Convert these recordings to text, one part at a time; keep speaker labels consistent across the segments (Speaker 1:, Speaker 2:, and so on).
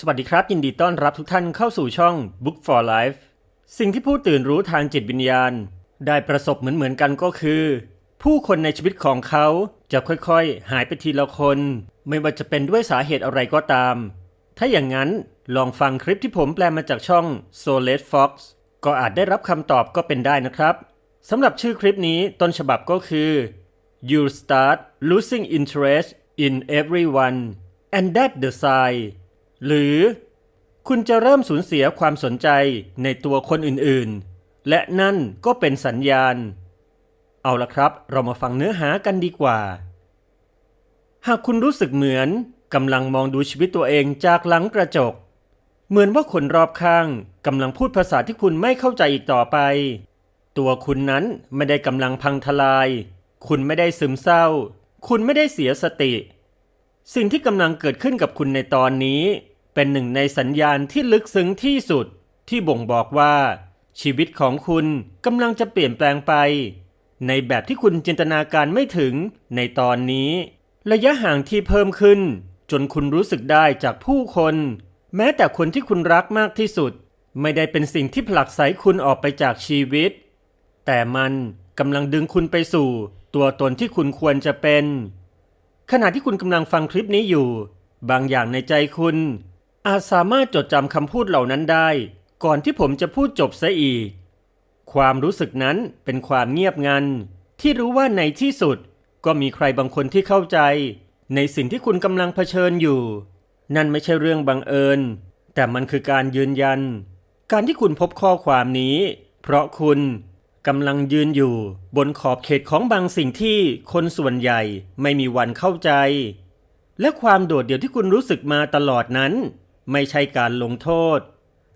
Speaker 1: สวัสดีครับ ยินดีต้อนรับทุกท่านเข้าสู่ช่อง Book for Life สิ่งที่ผู้ตื่นรู้ทางจิตวิญญาณ ได้ประสบเหมือนๆกันก็คือ ผู้คนในชีวิตของเขาจะค่อยๆ หายไปทีละคน ไม่ว่าจะเป็นด้วยสาเหตุอะไรก็ตาม ถ้าอย่างนั้นลองฟังคลิปที่ผมแปลมาจากช่อง Solet Fox ก็อาจได้รับคำตอบก็เป็นได้นะครับสำหรับชื่อคลิปนี้ต้นฉบับก็คือ You start losing interest in everyone and that the sign หรือคุณจะเริ่มสูญเสียความสนใจในตัวคนอื่นๆ และนั่นก็เป็นสัญญาณ เอาละครับ เรามาฟังเนื้อหากันดีกว่า หากคุณรู้สึกเหมือนกำลังมองดูชีวิตตัวเองจากหลังกระจก เหมือนว่าคนรอบข้างกำลังพูดภาษาที่คุณไม่เข้าใจอีกต่อไป ตัวคุณนั้นไม่ได้กำลังพังทลาย คุณไม่ได้ซึมเศร้า คุณไม่ได้เสียสติ สิ่งที่กำลังเกิดขึ้นกับคุณในตอนนี้ เป็นหนึ่งในสัญญาณที่ลึกซึ้งที่สุดที่บ่งบอกว่า ชีวิตของคุณกำลังจะเปลี่ยนแปลงไป ในแบบที่คุณจินตนาการไม่ถึงในตอนนี้ ระยะห่างที่เพิ่มขึ้น จนคุณรู้สึกได้จากผู้คน แม้แต่คนที่คุณรักมากที่สุด ไม่ได้เป็นสิ่งที่ผลักไสคุณออกไปจากชีวิต แต่มันกำลังดึงคุณไปสู่ ตัวตนที่คุณควรจะเป็น ขณะที่คุณกำลังฟังคลิปนี้อยู่ บางอย่างในใจคุณ อาจสามารถจดจำคำพูดเหล่านั้นได้ ก่อนที่ผมจะพูดจบซะอีก ความรู้สึกนั้นเป็นความเงียบงัน ที่รู้ว่าในที่สุดก็มีใครบางคนที่เข้าใจ ในสิ่งที่คุณกำลังเผชิญอยู่ นั่นไม่ใช่เรื่องบังเอิญ แต่มันคือการยืนยัน การที่คุณพบข้อความนี้ เพราะคุณกำลังยืนอยู่ บนขอบเขตของบางสิ่งที่คนส่วนใหญ่ไม่มีวันเข้าใจ และความโดดเดี่ยวที่คุณรู้สึกมาตลอดนั้น ไม่ใช่การลงโทษ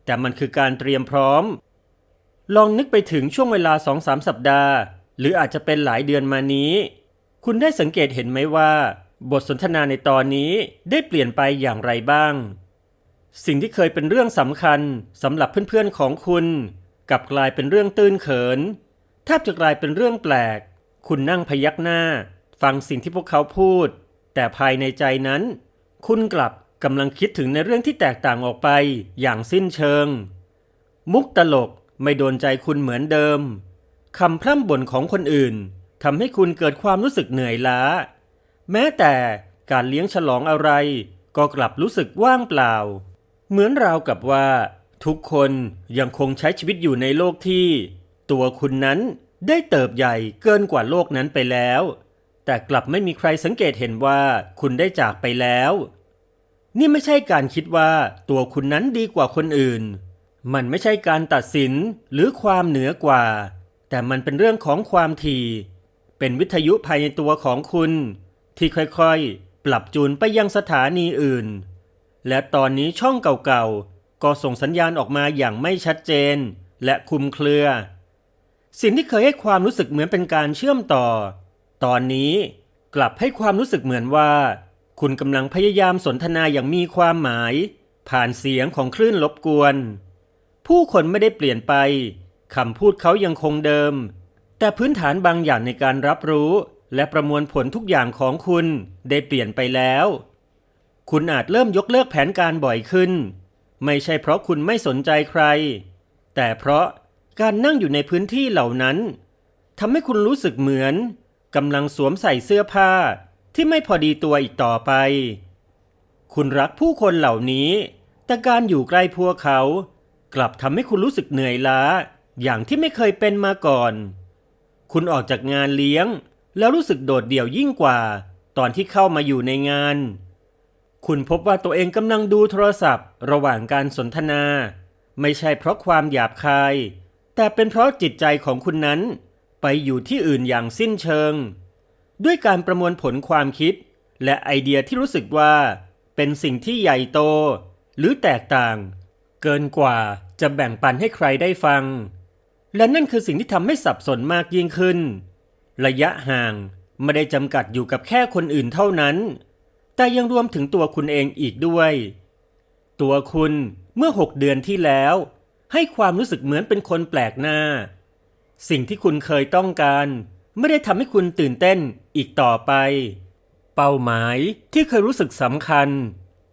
Speaker 1: แต่มันคือการเตรียมพร้อม ลองนึกไปถึงช่วงเวลาสองสามสัปดาห์ หรืออาจจะเป็นหลายเดือนมานี้ คุณได้สังเกตเห็นไหมว่า บทสนทนาในตอนนี้ได้เปลี่ยนไปอย่างไรบ้าง สิ่งที่เคยเป็นเรื่องสำคัญสำหรับเพื่อนๆของคุณกลับกลายเป็นเรื่องตื้นเขินแทบจะกลายเป็นเรื่องแปลก คุณนั่งพยักหน้า ฟังสิ่งที่พวกเขาพูด แต่ภายในใจนั้น คุณกลับ กำลังคิดถึงในเรื่องที่แตกต่างออกไปอย่างสิ้นเชิง มุกตลกไม่โดนใจคุณเหมือนเดิมคำพร่ำบ่นของคนอื่นทำให้คุณเกิดความรู้สึกเหนื่อยล้า แม้แต่การเลี้ยงฉลองอะไร ก็กลับรู้สึกว่างเปล่า เหมือนราวกับว่า ทุกคนยังคงใช้ชีวิตอยู่ในโลกที่ ตัวคุณนั้นได้เติบใหญ่เกินกว่าโลกนั้นไปแล้ว แต่กลับไม่มีใครสังเกตเห็นว่าคุณได้จากไปแล้ว นี่ไม่ใช่การคิดว่าตัวคุณนั้นดีกว่าคนอื่น มันไม่ใช่การตัดสินหรือความเหนือกว่า แต่มันเป็นเรื่องของความถี่ เป็นวิทยุภายในตัวของคุณ ที่ค่อยๆ ปรับจูนไปยังสถานีอื่น และตอนนี้ช่องเก่าๆ ก็ส่งสัญญาณออกมาอย่างไม่ชัดเจน และคลุมเครือ สิ่งที่เคยให้ความรู้สึกเหมือนเป็นการเชื่อมต่อ ตอนนี้กลับให้ความรู้สึกเหมือนว่า คุณกำลังพยายามสนทนาอย่างมีความหมาย ผ่านเสียงของคลื่นรบกวน ผู้คนไม่ได้เปลี่ยนไปคำพูดเขายังคงเดิม แต่พื้นฐานบางอย่างในการรับรู้ และประมวลผลทุกอย่างของคุณได้เปลี่ยนไปแล้ว คุณอาจเริ่มยกเลิกแผนการบ่อยขึ้น ไม่ใช่เพราะคุณไม่สนใจใคร แต่เพราะการนั่งอยู่ในพื้นที่เหล่านั้นทำให้คุณรู้สึกเหมือนกำลังสวมใส่เสื้อผ้า ที่ไม่พอดีตัวอีกต่อไป คุณรักผู้คนเหล่านี้ แต่การอยู่ใกล้พวกเขา กลับทำให้คุณรู้สึกเหนื่อยล้า อย่างที่ไม่เคยเป็นมาก่อน คุณออกจากงานเลี้ยง แล้วรู้สึกโดดเดี่ยวยิ่งกว่า ตอนที่เข้ามาอยู่ในงาน คุณพบว่าตัวเองกำลังดูโทรศัพท์ ระหว่างการสนทนา ไม่ใช่เพราะความหยาบคาย แต่เป็นเพราะจิตใจของคุณนั้น ไปอยู่ที่อื่นอย่างสิ้นเชิง ด้วยการประมวลผลความคิด และไอเดียที่รู้สึกว่า เป็นสิ่งที่ใหญ่โต หรือแตกต่าง เกินกว่าจะแบ่งปันให้ใครได้ฟัง และนั่นคือสิ่งที่ทำให้สับสนมากยิ่งขึ้น ระยะห่างไม่ได้จำกัดอยู่กับแค่คนอื่นเท่านั้น แต่ยังรวมถึงตัวคุณเองอีกด้วย ตัวคุณเมื่อหกเดือนที่แล้ว ให้ความรู้สึกเหมือนเป็นคนแปลกหน้า สิ่งที่คุณเคยต้องการ ไม่ได้ทำให้คุณตื่นเต้นอีกต่อไป เป้าหมายที่เคยรู้สึกสำคัญ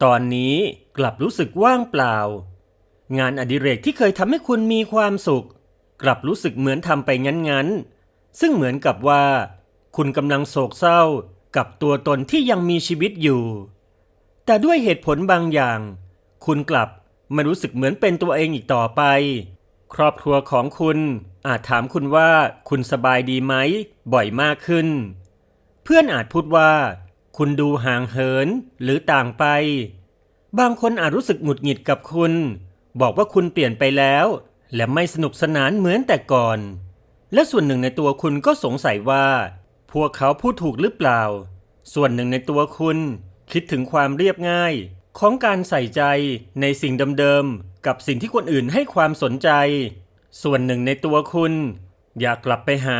Speaker 1: ตอนนี้กลับรู้สึกว่างเปล่า งานอดิเรกที่เคยทำให้คุณมีความสุข กลับรู้สึกเหมือนทำไปงั้นๆ ซึ่งเหมือนกับว่า คุณกำลังโศกเศร้ากับตัวตนที่ยังมีชีวิตอยู่ แต่ด้วยเหตุผลบางอย่าง คุณกลับไม่รู้สึกเหมือนเป็นตัวเองอีกต่อไป ครอบครัวของคุณ อาจถามคุณว่าคุณสบายดีไหม บ่อยมากขึ้น เพื่อนอาจพูดว่า คุณดูห่างเหินหรือต่างไป บางคนอาจรู้สึกหงุดหงิดกับคุณ บอกว่าคุณเปลี่ยนไปแล้ว และไม่สนุกสนานเหมือนแต่ก่อน และส่วนหนึ่งในตัวคุณก็สงสัยว่า พวกเขาพูดถูกหรือเปล่า ส่วนหนึ่งในตัวคุณ คิดถึงความเรียบง่าย ของการใส่ใจในสิ่งเดิมๆกับสิ่งที่คนอื่นให้ความสนใจ ส่วนหนึ่งในตัวคุณ อยากกลับไปหา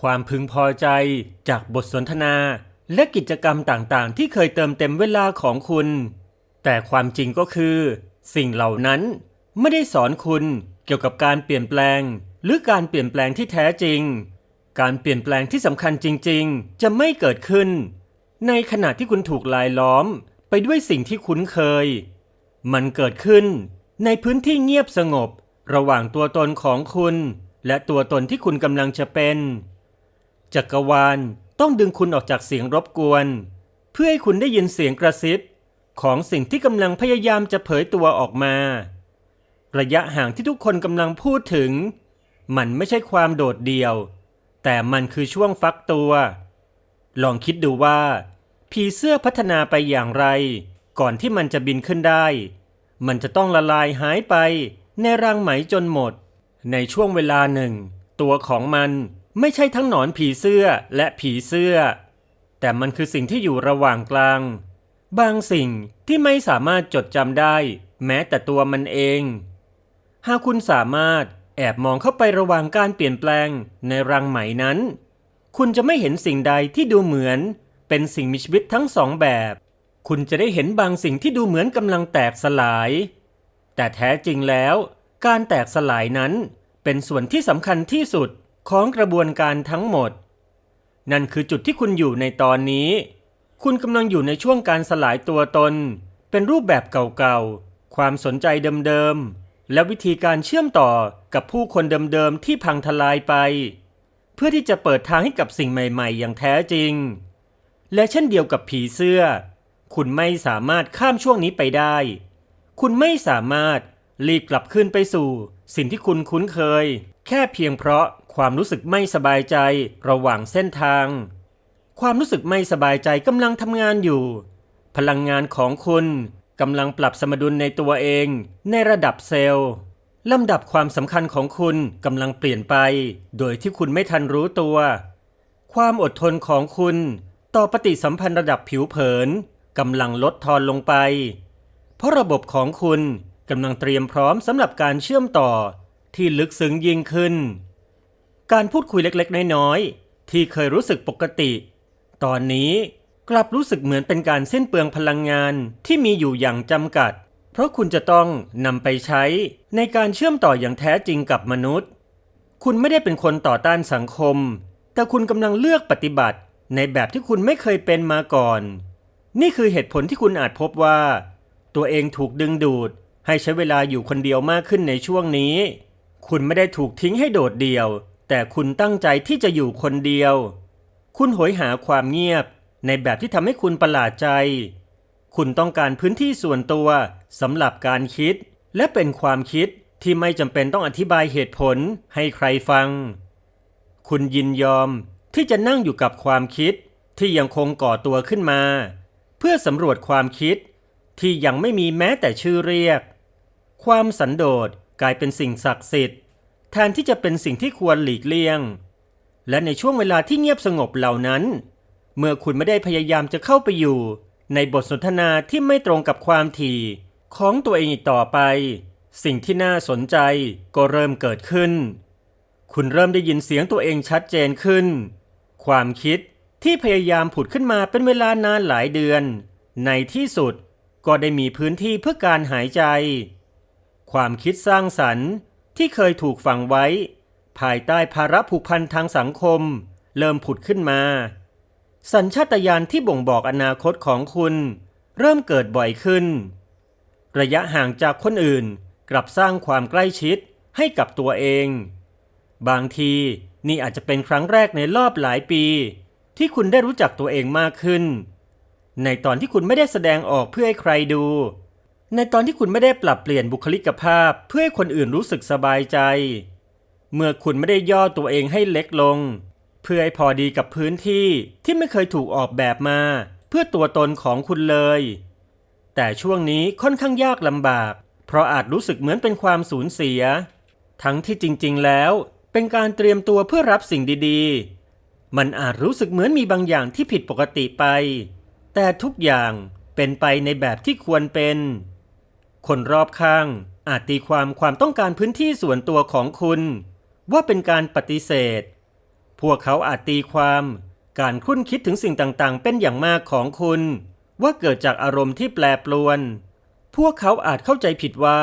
Speaker 1: ความพึงพอใจจากบทสนทนา และกิจกรรมต่างๆ ที่เคยเติมเต็มเวลาของคุณ แต่ความจริงก็คือ สิ่งเหล่านั้นไม่ได้สอนคุณเกี่ยวกับการเปลี่ยนแปลง หรือการเปลี่ยนแปลงที่แท้จริง การเปลี่ยนแปลงที่สำคัญจริง ๆ จะไม่เกิดขึ้น ในขณะที่คุณถูกลายล้อมไปด้วยสิ่งที่คุ้นเคย มันเกิดขึ้นในพื้นที่เงียบสงบ ระหว่างตัวตนของคุณ และตัวตนที่คุณกำลังจะเป็น จักรวาลต้องดึงคุณออกจากเสียงรบกวน เพื่อให้คุณได้ยินเสียงกระซิบ ของสิ่งที่กำลังพยายามจะเผยตัวออกมา ระยะห่างที่ทุกคนกำลังพูดถึง มันไม่ใช่ความโดดเดี่ยว แต่มันคือช่วงฟักตัว ลองคิดดูว่า ผีเสื้อพัฒนาไปอย่างไร ก่อนที่มันจะบินขึ้นได้ มันจะต้องละลายหายไป ในรังไหมจนหมด ในช่วงเวลาหนึ่ง ตัวของมันไม่ใช่ทั้งหนอนผีเสื้อและผีเสื้อ แต่มันคือสิ่งที่อยู่ระหว่างกลาง บางสิ่งที่ไม่สามารถจดจำได้ แม้แต่ตัวมันเอง หากคุณสามารถแอบมองเข้าไประหว่างการเปลี่ยนแปลงในรังไหมนั้น คุณจะไม่เห็นสิ่งใดที่ดูเหมือน เป็นสิ่งมีชีวิตทั้งสองแบบ คุณจะได้เห็นบางสิ่งที่ดูเหมือนกำลังแตกสลาย แต่แท้จริงแล้ว การแตกสลายนั้นเป็นส่วนที่สำคัญที่สุดของกระบวนการทั้งหมด นั่นคือจุดที่คุณอยู่ในตอนนี้ คุณกำลังอยู่ในช่วงการสลายตัวตน เป็นรูปแบบเก่าๆ ความสนใจเดิมๆ และวิธีการเชื่อมต่อกับผู้คนเดิมๆ ที่พังทลายไป เพื่อที่จะเปิดทางให้กับสิ่งใหม่ๆ อย่างแท้จริง และเช่นเดียวกับผีเสื้อ คุณไม่สามารถข้ามช่วงนี้ไปได้ คุณไม่สามารถรีบกลับขึ้นไปสู่ สิ่งที่คุณคุ้นเคย แค่เพียงเพราะความรู้สึกไม่สบายใจระหว่างเส้นทาง ความรู้สึกไม่สบายใจกำลังทำงานอยู่ พลังงานของคุณกำลังปรับสมดุลในตัวเอง ในระดับเซลล์ลำดับความสำคัญของคุณกำลังเปลี่ยนไป โดยที่คุณไม่ทันรู้ตัว ความอดทนของคุณ ต่อปฏิสัมพันธ์ระดับผิวเผินกำลังลดทอนลงไป เพราะระบบของคุณกำลังเตรียมพร้อมสำหรับการเชื่อมต่อที่ลึกซึ้งยิ่งขึ้น การพูดคุยเล็กๆ น้อยๆ ที่เคยรู้สึกปกติ ตอนนี้กลับรู้สึกเหมือนเป็นการสิ้นเปลืองพลังงานที่มีอยู่อย่างจำกัด เพราะคุณจะต้องนำไปใช้ในการเชื่อมต่ออย่างแท้จริงกับมนุษย์ คุณไม่ได้เป็นคนต่อต้านสังคม แต่คุณกำลังเลือกปฏิบัติในแบบที่คุณไม่เคยเป็นมาก่อน นี่คือเหตุผลที่คุณอาจพบว่า ตัวเองถูกดึงดูด ให้ใช้เวลาอยู่คนเดียวมากขึ้นในช่วงนี้ คุณไม่ได้ถูกทิ้งให้โดดเดี่ยว แต่คุณตั้งใจที่จะอยู่คนเดียว คุณหยหาความเงียบ ในแบบที่ทำให้คุณประหลาดใจ คุณต้องการพื้นที่ส่วนตัวสำหรับการคิด และเป็นความคิดที่ไม่จำเป็นต้องอธิบายเหตุผลให้ใครฟัง คุณยินยอมที่จะนั่งอยู่กับความคิดที่ยังคงก่อตัวขึ้นมา เพื่อสำรวจความคิด ที่ยังไม่มีแม้แต่ชื่อเรียก ความสันโดษกลายเป็นสิ่งศักดิ์สิทธิ์แทนที่จะเป็นสิ่งที่ควรหลีกเลี่ยง และในช่วงเวลาที่เงียบสงบเหล่านั้น เมื่อคุณไม่ได้พยายามจะเข้าไปอยู่ ในบทสนทนาที่ไม่ตรงกับความถี่ของตัวเองอีกต่อไป สิ่งที่น่าสนใจก็เริ่มเกิดขึ้น คุณเริ่มได้ยินเสียงตัวเองชัดเจนขึ้น ความคิดที่พยายามผุดขึ้นมาเป็นเวลานานหลายเดือน ในที่สุด ก็ได้มีพื้นที่เพื่อการหายใจ ความคิดสร้างสรรค์ที่เคยถูกฝังไว้ ภายใต้ภาระผูกพันทางสังคม เริ่มผุดขึ้นมา สัญชาตญาณที่บ่งบอกอนาคตของคุณ เริ่มเกิดบ่อยขึ้น ระยะห่างจากคนอื่นกลับสร้างความใกล้ชิดให้กับตัวเอง บางทีนี่อาจจะเป็นครั้งแรกในรอบหลายปี ที่คุณได้รู้จักตัวเองมากขึ้น ในตอนที่คุณไม่ได้แสดงออกเพื่อให้ใครดู ในตอนที่คุณไม่ได้ปรับเปลี่ยนบุคลิกภาพเพื่อให้คนอื่นรู้สึกสบายใจ เมื่อคุณไม่ได้ย่อตัวเองให้เล็กลง เพื่อให้พอดีกับพื้นที่ที่ไม่เคยถูกออกแบบมา เพื่อตัวตนของคุณเลย แต่ช่วงนี้ค่อนข้างยากลำบาก เพราะอาจรู้สึกเหมือนเป็นความสูญเสีย ทั้งที่จริง ๆ แล้ว เป็นการเตรียมตัวเพื่อรับสิ่งดี ๆ มันอาจรู้สึกเหมือนมีบางอย่างที่ผิดปกติไป แต่ทุกอย่างเป็นไปในแบบที่ควรเป็น คนรอบข้างอาจตีความความต้องการพื้นที่ส่วนตัวของคุณ ว่าเป็นการปฏิเสธ พวกเขาอาจตีความการคุ้นคิดถึงสิ่งต่างๆ เป็นอย่างมากของคุณ ว่าเกิดจากอารมณ์ที่แปรปรวน พวกเขาอาจเข้าใจผิดว่า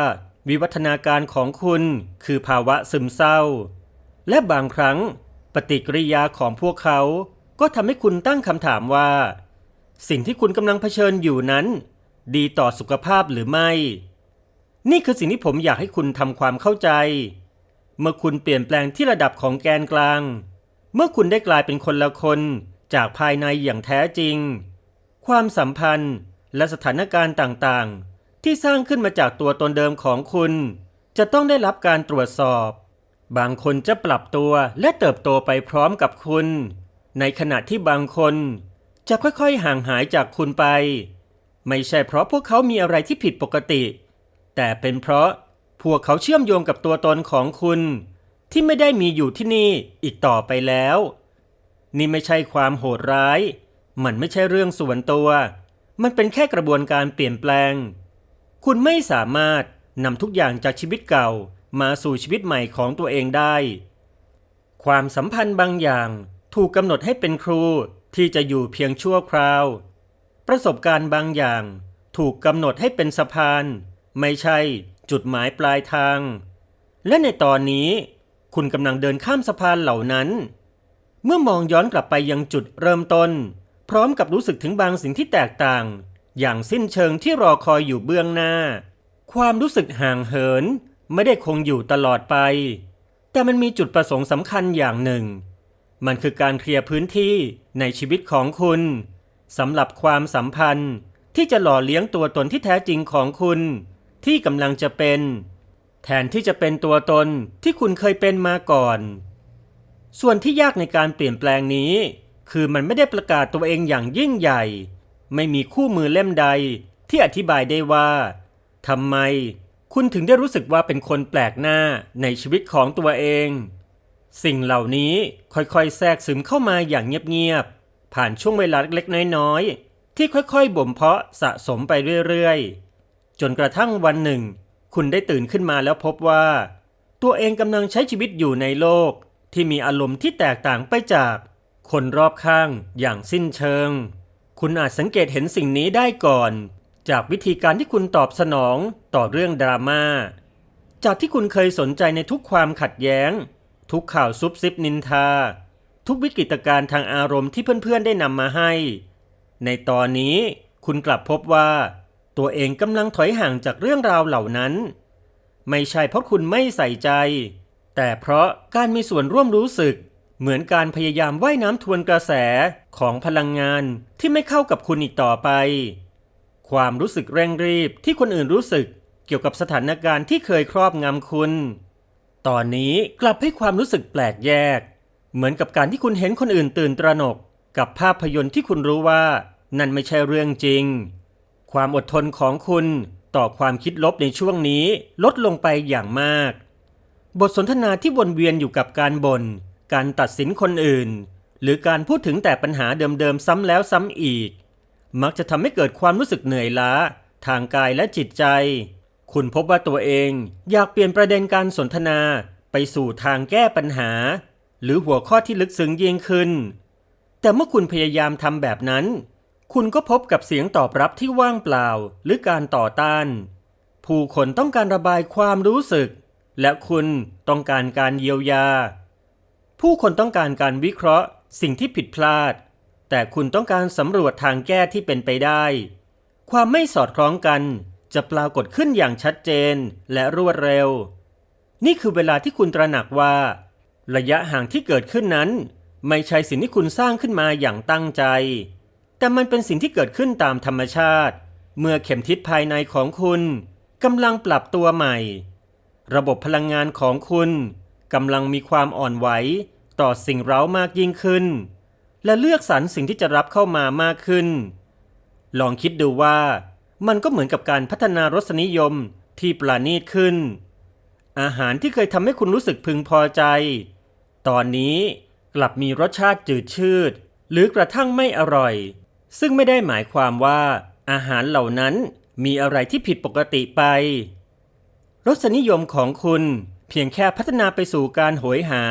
Speaker 1: วิวัฒนาการของคุณคือภาวะซึมเศร้า และบางครั้ง ปฏิกิริยาของพวกเขาก็ทำให้คุณตั้งคำถามว่า สิ่งที่คุณกำลังเผชิญอยู่นั้น ดีต่อสุขภาพหรือไม่ นี่คือสิ่งที่ผมอยากให้คุณทำความเข้าใจ เมื่อคุณเปลี่ยนแปลงที่ระดับของแกนกลาง เมื่อคุณได้กลายเป็นคนละคนจากภายในอย่างแท้จริง ความสัมพันธ์และสถานการณ์ต่างๆ ที่สร้างขึ้นมาจากตัวตนเดิมของคุณ จะต้องได้รับการตรวจสอบ บางคนจะปรับตัวและเติบโตไปพร้อมกับคุณ ในขณะที่บางคน จะค่อยๆห่างหายจากคุณไป ไม่ใช่เพราะพวกเขามีอะไรที่ผิดปกติ แต่เป็นเพราะพวกเขาเชื่อมโยงกับตัวตนของคุณ ที่ไม่ได้มีอยู่ที่นี่อีกต่อไปแล้ว นี่ไม่ใช่ความโหดร้าย มันไม่ใช่เรื่องส่วนตัว มันเป็นแค่กระบวนการเปลี่ยนแปลง คุณไม่สามารถนำทุกอย่างจากชีวิตเก่ามาสู่ชีวิตใหม่ของตัวเองได้ ความสัมพันธ์บางอย่างถูกกำหนดให้เป็นครู ที่จะอยู่เพียงชั่วคราว ประสบการณ์บางอย่างถูกกำหนดให้เป็นสะพาน ไม่ใช่จุดหมายปลายทาง และในตอนนี้ คุณกำลังเดินข้ามสะพานเหล่านั้น เมื่อมองย้อนกลับไปยังจุดเริ่มต้น พร้อมกับรู้สึกถึงบางสิ่งที่แตกต่าง อย่างสิ้นเชิงที่รอคอยอยู่เบื้องหน้า ความรู้สึกห่างเหินไม่ได้คงอยู่ตลอดไป แต่มันมีจุดประสงค์สำคัญอย่างหนึ่ง มันคือการเคลียร์พื้นที่ในชีวิตของคุณสำหรับความสัมพันธ์ที่จะหล่อเลี้ยงตัวตนที่แท้จริงของคุณ ที่กำลังจะเป็น แทนที่จะเป็นตัวตนที่คุณเคยเป็นมาก่อน ส่วนที่ยากในการเปลี่ยนแปลงนี้ คือมันไม่ได้ประกาศตัวเองอย่างยิ่งใหญ่ ไม่มีคู่มือเล่มใดที่อธิบายได้ว่าทำไมคุณถึงได้รู้สึกว่าเป็นคนแปลกหน้าในชีวิตของตัวเอง สิ่งเหล่านี้ค่อยๆ แทรกซึมเข้ามาอย่างเงียบๆ ผ่านช่วงเวลาเล็กๆ น้อยๆ ที่ค่อยๆ บ่มเพาะสะสมไปเรื่อยๆ จนกระทั่งวันหนึ่ง คุณได้ตื่นขึ้นมาแล้วพบว่า ตัวเองกำลังใช้ชีวิตอยู่ในโลกที่มีอารมณ์ที่แตกต่างไปจากคนรอบข้างอย่างสิ้นเชิง คุณอาจสังเกตเห็นสิ่งนี้ได้ก่อน จากวิธีการที่คุณตอบสนองต่อเรื่องดราม่า จากที่คุณเคยสนใจในทุกความขัดแย้ง ทุกข่าวซุบซิบนินทา ทุกวิกฤตการณ์ทางอารมณ์ที่เพื่อนๆได้นำมาให้ ในตอนนี้คุณกลับพบว่า ตัวเองกำลังถอยห่างจากเรื่องราวเหล่านั้น ไม่ใช่เพราะคุณไม่ใส่ใจ แต่เพราะการมีส่วนร่วมรู้สึก เหมือนการพยายามว่ายน้ำทวนกระแสของพลังงานที่ไม่เข้ากับคุณอีกต่อไป ความรู้สึกเร่งรีบที่คนอื่นรู้สึกเกี่ยวกับสถานการณ์ที่เคยครอบงำคุณ ตอนนี้กลับให้ความรู้สึกแปลกแยก เหมือนกับการที่คุณเห็นคนอื่นตื่นตระหนก กับภาพยนตร์ที่คุณรู้ว่า นั่นไม่ใช่เรื่องจริง ความอดทนของคุณต่อความคิดลบในช่วงนี้ลดลงไปอย่างมาก บทสนทนาที่วนเวียนอยู่กับการบน่นการตัดสินคนอื่น หรือการพูดถึงแต่ปัญหาเดิมๆซ้ำแล้วซ้ำอีก มักจะทำให้เกิดความรู้สึกเหนื่อยล้า ทางกายและจิตใจ คุณพบว่าตัวเองอยากเปลี่ยนประเด็นการสนทนาไปสู่ทางแก้ปัญหา หรือหัวข้อที่ลึกซึ้งยิ่งขึ้น แต่เมื่อคุณพยายามทำแบบนั้น คุณก็พบกับเสียงตอบรับที่ว่างเปล่าหรือการต่อต้าน ผู้คนต้องการระบายความรู้สึก และคุณต้องการการเยียวยา ผู้คนต้องการการวิเคราะห์ สิ่งที่ผิดพลาด แต่คุณต้องการสำรวจทางแก้ที่เป็นไปได้ ความไม่สอดคล้องกัน จะปรากฏขึ้นอย่างชัดเจนและรวดเร็ว นี่คือเวลาที่คุณตระหนักว่า ระยะห่างที่เกิดขึ้นนั้น ไม่ใช่สิ่งที่คุณสร้างขึ้นมาอย่างตั้งใจ แต่มันเป็นสิ่งที่เกิดขึ้นตามธรรมชาติ เมื่อเข็มทิศภายในของคุณกำลังปรับตัวใหม่ ระบบพลังงานของคุณกำลังมีความอ่อนไหวต่อสิ่งเร้ามากยิ่งขึ้น และเลือกสรรสิ่งที่จะรับเข้ามามากขึ้น ลองคิดดูว่า มันก็เหมือนกับการพัฒนารสนิยมที่ปราณีตขึ้น อาหารที่เคยทำให้คุณรู้สึกพึงพอใจ ตอนนี้กลับมีรสชาติจืดชืด หรือกระทั่งไม่อร่อย ซึ่งไม่ได้หมายความว่า อาหารเหล่านั้นมีอะไรที่ผิดปกติไป รสนิยมของคุณเพียงแค่พัฒนาไปสู่การโหยหา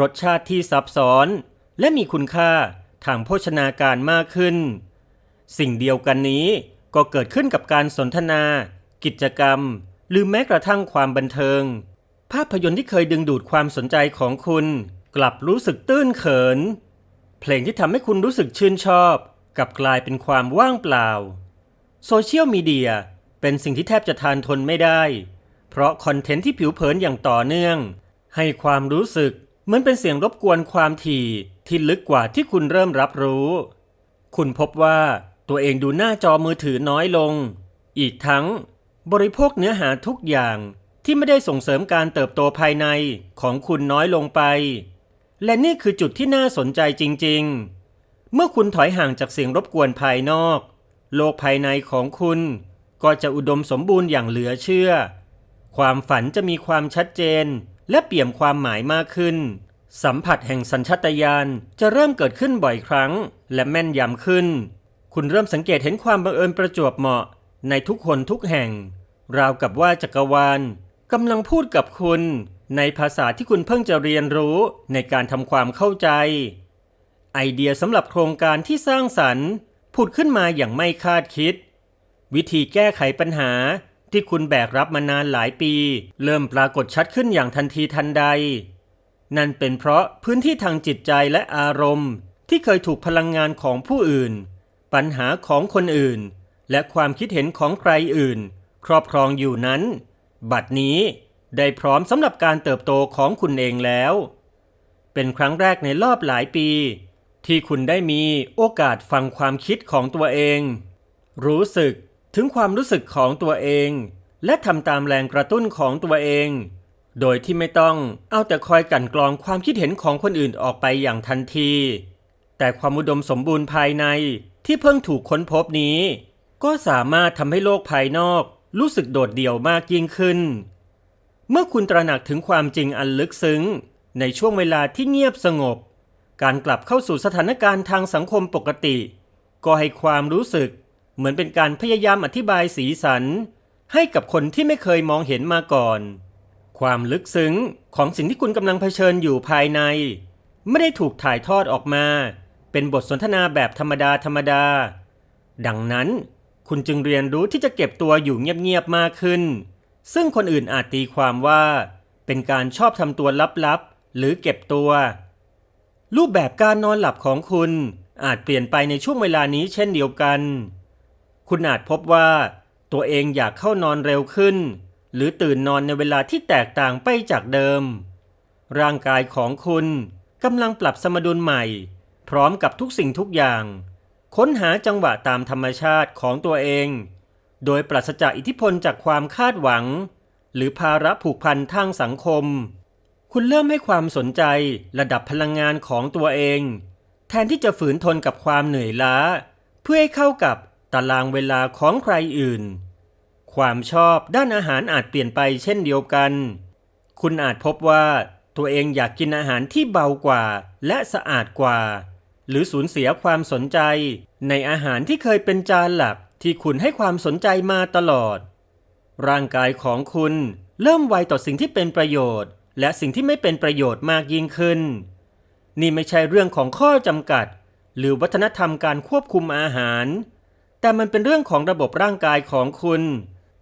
Speaker 1: รสชาติที่ซับซ้อน และมีคุณค่าทางโภชนาการมากขึ้น สิ่งเดียวกันนี้ ก็เกิดขึ้นกับการสนทนา กิจกรรม หรือแม้กระทั่งความบันเทิง ภาพยนตร์ที่เคยดึงดูดความสนใจของคุณ กลับรู้สึกตื้นเขิน เพลงที่ทำให้คุณรู้สึกชื่นชอบกลับกลายเป็นความว่างเปล่า โซเชียลมีเดียเป็นสิ่งที่แทบจะทานทนไม่ได้ เพราะคอนเทนต์ที่ผิวเผินอย่างต่อเนื่อง ให้ความรู้สึกเหมือนเป็นเสียงรบกวนความถี่ที่ลึกกว่าที่คุณเริ่มรับรู้ คุณพบว่า ตัวเองดูหน้าจอมือถือน้อยลง อีกทั้ง บริโภคเนื้อหาทุกอย่างที่ไม่ได้ส่งเสริมการเติบโตภายในของคุณน้อยลงไป และนี่คือจุดที่น่าสนใจจริง ๆ เมื่อคุณถอยห่างจากเสียงรบกวนภายนอก โลกภายในของคุณ ก็จะอุดมสมบูรณ์อย่างเหลือเชื่อ ความฝันจะมีความชัดเจน และเปี่ยมความหมายมากขึ้น สัมผัสแห่งสัญชาตญาณจะเริ่มเกิดขึ้นบ่อยครั้ง และแม่นยำขึ้น คุณเริ่มสังเกตเห็นความบังเอิญประจวบเหมาะในทุกคนทุกแห่ง ราวกับว่าจักรวาลกำลังพูดกับคุณในภาษาที่คุณเพิ่งจะเรียนรู้ในการทำความเข้าใจ ไอเดียสำหรับโครงการที่สร้างสรรค์ผุดขึ้นมาอย่างไม่คาดคิด วิธีแก้ไขปัญหาที่คุณแบกรับมานานหลายปี เริ่มปรากฏชัดขึ้นอย่างทันทีทันใด นั่นเป็นเพราะพื้นที่ทางจิตใจและอารมณ์ ที่เคยถูกพลังงานของผู้อื่น ปัญหาของคนอื่น และความคิดเห็นของใครอื่น ครอบครองอยู่นั้น บัดนี้ได้พร้อมสำหรับการเติบโตของคุณเองแล้ว เป็นครั้งแรกในรอบหลายปี ที่คุณได้มีโอกาสฟังความคิดของตัวเอง รู้สึกถึงความรู้สึกของตัวเอง และทำตามแรงกระตุ้นของตัวเอง โดยที่ไม่ต้องเอาแต่คอยกั่นกรองความคิดเห็นของคนอื่นออกไปอย่างทันที แต่ความอุดมสมบูรณ์ภายใน ที่เพิ่งถูกค้นพบนี้ ก็สามารถทำให้โลกภายนอกรู้สึกโดดเดี่ยวมากยิ่งขึ้น เมื่อคุณตระหนักถึงความจริงอันลึกซึ้ง ในช่วงเวลาที่เงียบสงบ การกลับเข้าสู่สถานการณ์ทางสังคมปกติ ก็ให้ความรู้สึก เหมือนเป็นการพยายามอธิบายสีสัน ให้กับคนที่ไม่เคยมองเห็นมาก่อน ความลึกซึ้งของสิ่งที่คุณกำลังเผชิญอยู่ภายใน ไม่ได้ถูกถ่ายทอดออกมา เป็นบทสนทนาแบบธรรมดาธรรมดา ดังนั้นคุณจึงเรียนรู้ที่จะเก็บตัวอยู่เงียบๆมากขึ้น ซึ่งคนอื่นอาจตีความว่า เป็นการชอบทำตัวลับๆ หรือเก็บตัว รูปแบบการนอนหลับของคุณอาจเปลี่ยนไปในช่วงเวลานี้เช่นเดียวกัน คุณอาจพบว่า ตัวเองอยากเข้านอนเร็วขึ้น หรือตื่นนอนในเวลาที่แตกต่างไปจากเดิม ร่างกายของคุณกำลังปรับสมดุลใหม่ พร้อมกับทุกสิ่งทุกอย่าง ค้นหาจังหวะตามธรรมชาติของตัวเอง โดยปราศจากอิทธิพลจากความคาดหวัง หรือภาระผูกพันทางสังคม คุณเริ่มให้ความสนใจระดับพลังงานของตัวเอง แทนที่จะฝืนทนกับความเหนื่อยล้า เพื่อให้เข้ากับตารางเวลาของใครอื่น ความชอบด้านอาหารอาจเปลี่ยนไปเช่นเดียวกัน คุณอาจพบว่าตัวเองอยากกินอาหารที่เบากว่าและสะอาดกว่า หรือสูญเสียความสนใจ ในอาหารที่เคยเป็นจานหลักที่คุณให้ความสนใจมาตลอด ร่างกายของคุณเริ่มไวต่อสิ่งที่เป็นประโยชน์ และสิ่งที่ไม่เป็นประโยชน์มากยิ่งขึ้น นี่ไม่ใช่เรื่องของข้อจำกัด หรือวัฒนธรรมการควบคุมอาหาร แต่มันเป็นเรื่องของระบบร่างกายของคุณ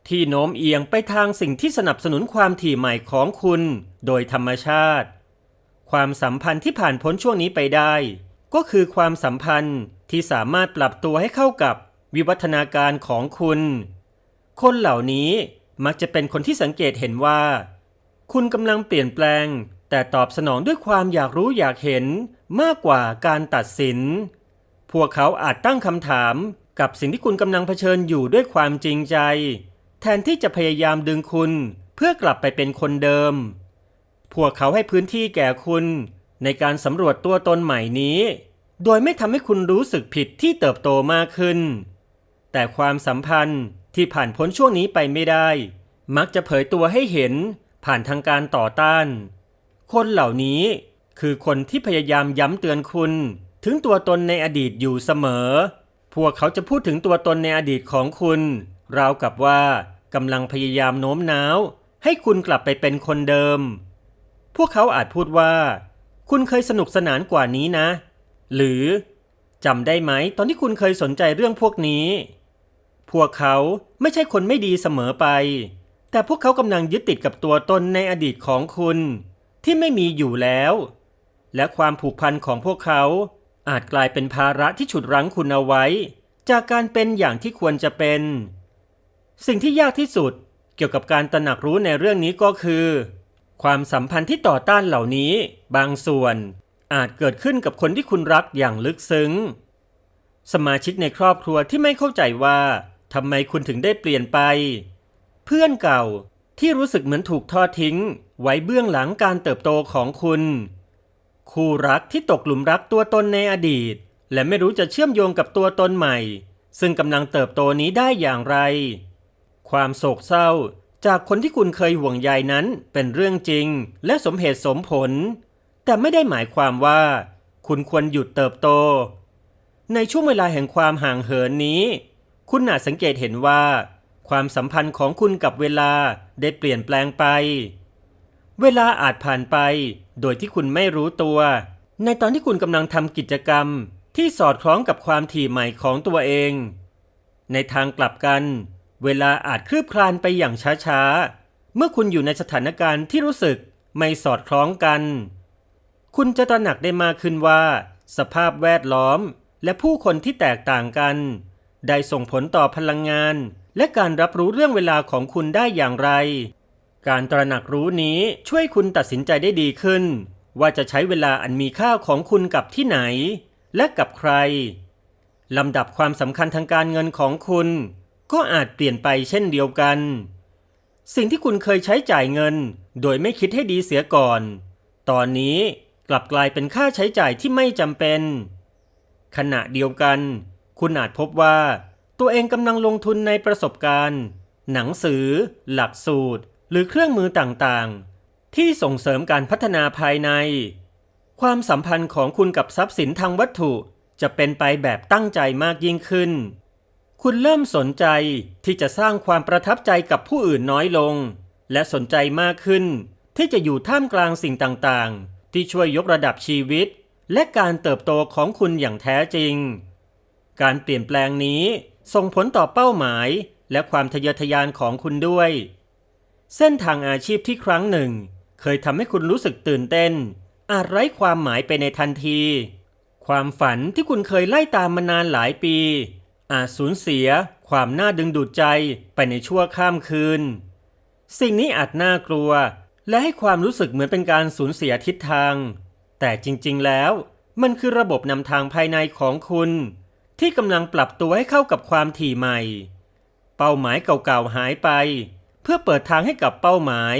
Speaker 1: ที่โน้มเอียงไปทางสิ่งที่สนับสนุนความถี่ใหม่ของคุณ โดยธรรมชาติ ความสัมพันธ์ที่ผ่านพ้นช่วงนี้ไปได้ ก็คือความสัมพันธ์ที่สามารถปรับตัวให้เข้ากับวิวัฒนาการของคุณ คนเหล่านี้มักจะเป็นคนที่สังเกตเห็นว่า คุณกำลังเปลี่ยนแปลง แต่ตอบสนองด้วยความอยากรู้อยากเห็นมากกว่าการตัดสิน พวกเขาอาจตั้งคำถามกับสิ่งที่คุณกำลังเผชิญอยู่ด้วยความจริงใจ แทนที่จะพยายามดึงคุณเพื่อกลับไปเป็นคนเดิม พวกเขาให้พื้นที่แก่คุณ ในการสำรวจตัวตนใหม่นี้ โดยไม่ทำให้คุณรู้สึกผิดที่เติบโตมากขึ้น แต่ความสัมพันธ์ที่ผ่านพ้นช่วงนี้ไปไม่ได้ มักจะเผยตัวให้เห็นผ่านทางการต่อต้าน คนเหล่านี้คือคนที่พยายามย้ำเตือนคุณ ถึงตัวตนในอดีตอยู่เสมอ พวกเขาจะพูดถึงตัวตนในอดีตของคุณ ราวกับว่ากำลังพยายามโน้มน้าว ให้คุณกลับไปเป็นคนเดิม พวกเขาอาจพูดว่า คุณเคยสนุกสนานกว่านี้นะ หรือจำได้ไหมตอนที่คุณเคยสนใจเรื่องพวกนี้ พวกเขาไม่ใช่คนไม่ดีเสมอไป แต่พวกเขากำลังยึดติดกับตัวตนในอดีตของคุณ ที่ไม่มีอยู่แล้ว และความผูกพันของพวกเขา อาจกลายเป็นภาระที่ฉุดรั้งคุณเอาไว้ จากการเป็นอย่างที่ควรจะเป็น สิ่งที่ยากที่สุดเกี่ยวกับการตระหนักรู้ในเรื่องนี้ก็คือ ความสัมพันธ์ที่ต่อต้านเหล่านี้ บางส่วนอาจเกิดขึ้นกับคนที่คุณรักอย่างลึกซึ้ง สมาชิกในครอบครัวที่ไม่เข้าใจว่าทำไมคุณถึงได้เปลี่ยนไป เพื่อนเก่าที่รู้สึกเหมือนถูกทอดทิ้ง ไว้เบื้องหลังการเติบโตของคุณ คู่รักที่ตกหลุมรักตัวตนในอดีต และไม่รู้จะเชื่อมโยงกับตัวตนใหม่ ซึ่งกำลังเติบโตนี้ได้อย่างไร ความโศกเศร้า จากคนที่คุณเคยห่วงใยนั้นเป็นเรื่องจริง และสมเหตุสมผล แต่ไม่ได้หมายความว่า คุณควรหยุดเติบโต ในช่วงเวลาแห่งความห่างเหินนี้ คุณอาจสังเกตเห็นว่า ความสัมพันธ์ของคุณกับเวลาได้เปลี่ยนแปลงไป เวลาอาจผ่านไป โดยที่คุณไม่รู้ตัว ในตอนที่คุณกำลังทำกิจกรรมที่สอดคล้องกับความถี่ใหม่ของตัวเอง ในทางกลับกัน เวลาอาจคลืบคลานไปอย่างช้าๆ เมื่อคุณอยู่ในสถานการณ์ที่รู้สึกไม่สอดคล้องกัน คุณจะตระหนักได้มากขึ้นว่า สภาพแวดล้อมและผู้คนที่แตกต่างกัน ได้ส่งผลต่อพลังงาน และการรับรู้เรื่องเวลาของคุณได้อย่างไร การตระหนักรู้นี้ช่วยคุณตัดสินใจได้ดีขึ้น ว่าจะใช้เวลาอันมีค่าของคุณกับที่ไหน และกับใครลำดับความสำคัญทางการเงินของคุณ ก็อาจเปลี่ยนไปเช่นเดียวกัน สิ่งที่คุณเคยใช้จ่ายเงิน โดยไม่คิดให้ดีเสียก่อน ตอนนี้กลับกลายเป็นค่าใช้จ่ายที่ไม่จำเป็น ขณะเดียวกัน คุณอาจพบว่า ตัวเองกำลังลงทุนในประสบการณ์ หนังสือ หลักสูตร หรือเครื่องมือต่างๆ ที่ส่งเสริมการพัฒนาภายใน ความสัมพันธ์ของคุณกับทรัพย์สินทางวัตถุจะเป็นไปแบบตั้งใจมากยิ่งขึ้น คุณเริ่มสนใจที่จะสร้างความประทับใจกับผู้อื่นน้อยลง และสนใจมากขึ้น ที่จะอยู่ท่ามกลางสิ่งต่างๆ ที่ช่วยยกระดับชีวิต และการเติบโตของคุณอย่างแท้จริง การเปลี่ยนแปลงนี้ส่งผลต่อเป้าหมายและความทะเยอทะยานของคุณด้วย เส้นทางอาชีพที่ครั้งหนึ่ง เคยทำให้คุณรู้สึกตื่นเต้น อาจไร้ความหมายไปในทันที ความฝันที่คุณเคยไล่ตามมานานหลายปี อาจสูญเสียความน่าดึงดูดใจไปในชั่วข้ามคืน สิ่งนี้อาจน่ากลัว และให้ความรู้สึกเหมือนเป็นการสูญเสียทิศทาง แต่จริงๆแล้ว มันคือระบบนำทางภายในของคุณ ที่กำลังปรับตัวให้เข้ากับความถี่ใหม่ เป้าหมายเก่าๆหายไป เพื่อเปิดทางให้กับเป้าหมาย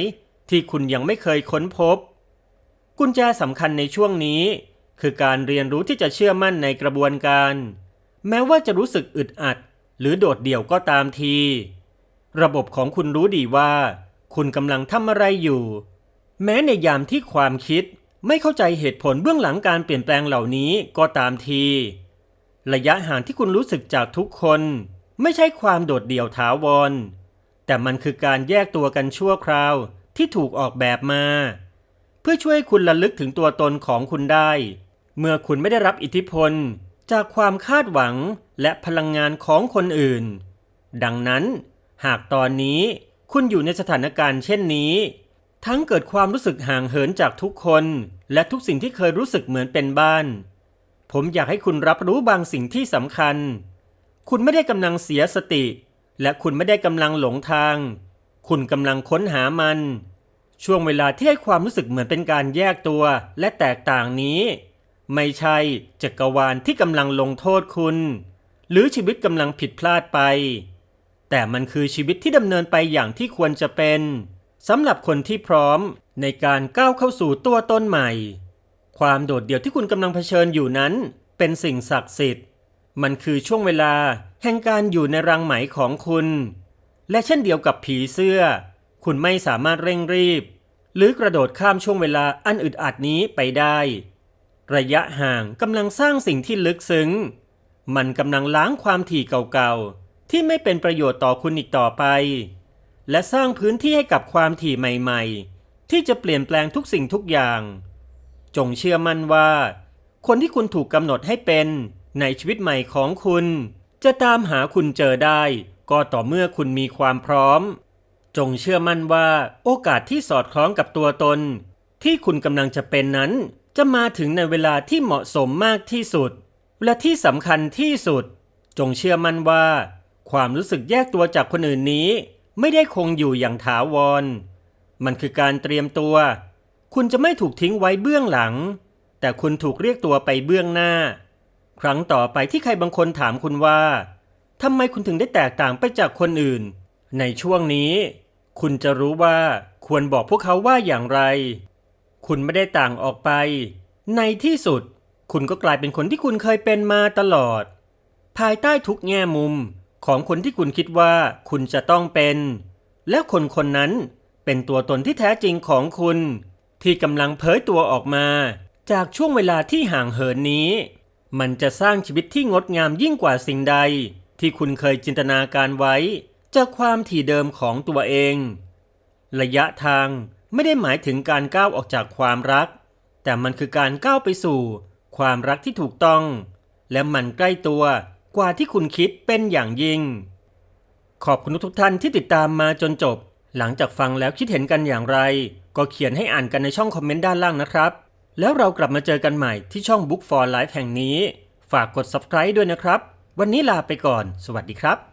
Speaker 1: ที่คุณยังไม่เคยค้นพบ กุญแจสำคัญในช่วงนี้ คือการเรียนรู้ที่จะเชื่อมั่นในกระบวนการ แม้ว่าจะรู้สึกอึดอัด หรือโดดเดี่ยวก็ตามที ระบบของคุณรู้ดีว่า คุณกำลังทำอะไรอยู่ แม้ในยามที่ความคิดไม่เข้าใจเหตุผลเบื้องหลังการเปลี่ยนแปลงเหล่านี้ก็ตามที ระยะห่างที่คุณรู้สึกจากทุกคน ไม่ใช่ความโดดเดี่ยวถาวร แต่มันคือการแยกตัวกันชั่วคราวที่ถูกออกแบบมา เพื่อช่วยคุณระลึกถึงตัวตนของคุณได้ เมื่อคุณไม่ได้รับอิทธิพล จากความคาดหวังและพลังงานของคนอื่น ดังนั้น หากตอนนี้คุณอยู่ในสถานการณ์เช่นนี้ ทั้งเกิดความรู้สึกห่างเหินจากทุกคน และทุกสิ่งที่เคยรู้สึกเหมือนเป็นบ้าน ผมอยากให้คุณรับรู้บางสิ่งที่สำคัญ คุณไม่ได้กำลังเสียสติ และคุณไม่ได้กำลังหลงทาง คุณกำลังค้นหามัน ช่วงเวลาที่ให้ความรู้สึกเหมือนเป็นการแยกตัวและแตกต่างนี้ ไม่ใช่จักรวาลที่กำลังลงโทษคุณ หรือชีวิตกำลังผิดพลาดไป แต่มันคือชีวิตที่ดำเนินไปอย่างที่ควรจะเป็นสำหรับคนที่พร้อมในการก้าวเข้าสู่ตัวต้นใหม่ ความโดดเดี่ยวที่คุณกำลังเผชิญอยู่นั้น เป็นสิ่งศักดิ์สิทธิ์ มันคือช่วงเวลาแห่งการอยู่ในรังไหมของคุณ และเช่นเดียวกับผีเสื้อ คุณไม่สามารถเร่งรีบ หรือกระโดดข้ามช่วงเวลาอันอึดอัดนี้ไปได้ ระยะห่างกำลังสร้างสิ่งที่ลึกซึ้ง มันกำลังล้างความถี่เก่าๆ ที่ไม่เป็นประโยชน์ต่อคุณอีกต่อไป และสร้างพื้นที่ให้กับความถี่ใหม่ๆ ที่จะเปลี่ยนแปลงทุกสิ่งทุกอย่าง จงเชื่อมั่นว่า คนที่คุณถูกกำหนดให้เป็นในชีวิตใหม่ของคุณ จะตามหาคุณเจอได้ ก็ต่อเมื่อคุณมีความพร้อม จงเชื่อมั่นว่าโอกาสที่สอดคล้องกับตัวตน ที่คุณกำลังจะเป็นนั้น จะมาถึงในเวลาที่เหมาะสมมากที่สุด และที่สำคัญที่สุด จงเชื่อมั่นว่า ความรู้สึกแยกตัวจากคนอื่นนี้ ไม่ได้คงอยู่อย่างถาวร มันคือการเตรียมตัว คุณจะไม่ถูกทิ้งไว้เบื้องหลัง แต่คุณถูกเรียกตัวไปเบื้องหน้า ครั้งต่อไปที่ใครบางคนถามคุณว่าทำไมคุณถึงได้แตกต่างไปจากคนอื่น ในช่วงนี้ คุณจะรู้ว่าควรบอกพวกเขาว่าอย่างไร คุณไม่ได้ต่างออกไป ในที่สุด คุณก็กลายเป็นคนที่คุณเคยเป็นมาตลอด ภายใต้ทุกแง่มุมของคนที่คุณคิดว่าคุณจะต้องเป็น และคนคนนั้นเป็นตัวตนที่แท้จริงของคุณ ที่กำลังเผยตัวออกมา จากช่วงเวลาที่ห่างเหินนี้ มันจะสร้างชีวิตที่งดงามยิ่งกว่าสิ่งใด ที่คุณเคยจินตนาการไว้ จากความถี่เดิมของตัวเอง ระยะทาง ไม่ได้หมายถึงการก้าวออกจากความรัก แต่มันคือการก้าวไปสู่ ความรักที่ถูกต้อง และมันใกล้ตัวกว่าที่คุณคิดเป็นอย่างยิ่ง ขอบคุณทุกท่านที่ติดตามมาจนจบ หลังจากฟังแล้วคิดเห็นกันอย่างไร ก็เขียนให้อ่านกันในช่องคอมเมนต์ด้านล่างนะครับ แล้วเรากลับมาเจอกันใหม่ที่ช่อง Book for Life แห่งนี้ ฝากกด subscribe ด้วยนะครับ วันนี้ลาไปก่อน สวัสดีครับ